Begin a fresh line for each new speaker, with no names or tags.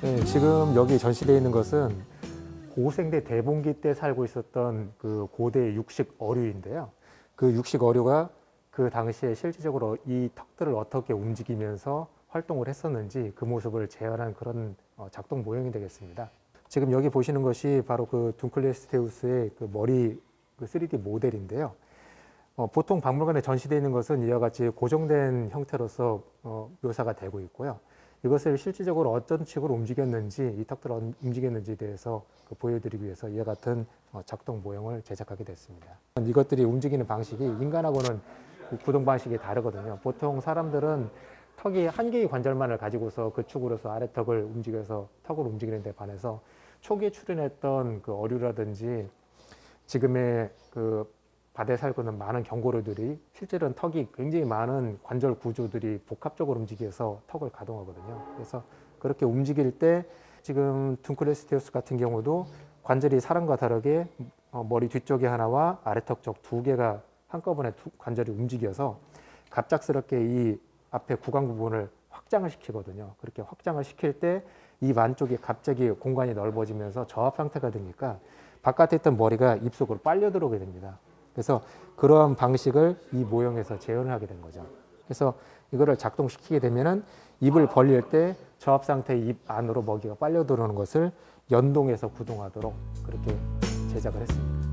네, 지금 여기 전시되어 있는 것은 고생대 대봉기 때 살고 있었던 그 고대 육식 어류인데요. 그 육식 어류가 그 당시에 실질적으로 이 턱들을 어떻게 움직이면서 활동을 했었는지 그 모습을 재현한 그런 어, 작동 모형이 되겠습니다. 지금 여기 보시는 것이 바로 그 둔클레스테우스의 그 머리 그 3D 모델인데요. 어, 보통 박물관에 전시되어 있는 것은 이와 같이 고정된 형태로서 어, 묘사가 되고 있고요. 이것을 실질적으로 어떤 식으로 움직였는지 이 턱들을 어떤 움직였는지에 대해서 그 보여드리기 위해서 이와 같은 어, 작동 모형을 제작하게 됐습니다. 이것들이 움직이는 방식이 인간하고는 그 구동 방식이 다르거든요. 보통 사람들은 턱이 한 개의 관절만을 가지고서 그 축으로서 아래 턱을 움직여서 턱을 움직이는 데 반해서 초기에 출현했던 그 어류라든지 지금의 그 바다에 살고 있는 많은 경고류들이 실제로는 턱이 굉장히 많은 관절 구조들이 복합적으로 움직여서 턱을 가동하거든요. 그래서 그렇게 움직일 때 지금 둔클레스테우스 같은 경우도 관절이 사람과 다르게 어, 머리 뒤쪽에 하나와 아래턱 쪽 두 개가 한꺼번에 두 관절이 움직여서 갑작스럽게 이 앞에 구강 부분을 확장을 시키거든요. 그렇게 확장을 시킬 때 입 안쪽이 갑자기 공간이 넓어지면서 저압 상태가 되니까 바깥에 있던 머리가 입 속으로 빨려 들어오게 됩니다. 그래서 그러한 방식을 이 모형에서 재현을 하게 된 거죠. 그래서 이거를 작동시키게 되면은 입을 벌릴 때 저압 상태의 입 안으로 먹이가 빨려 들어오는 것을 연동해서 구동하도록 그렇게 제작을 했습니다.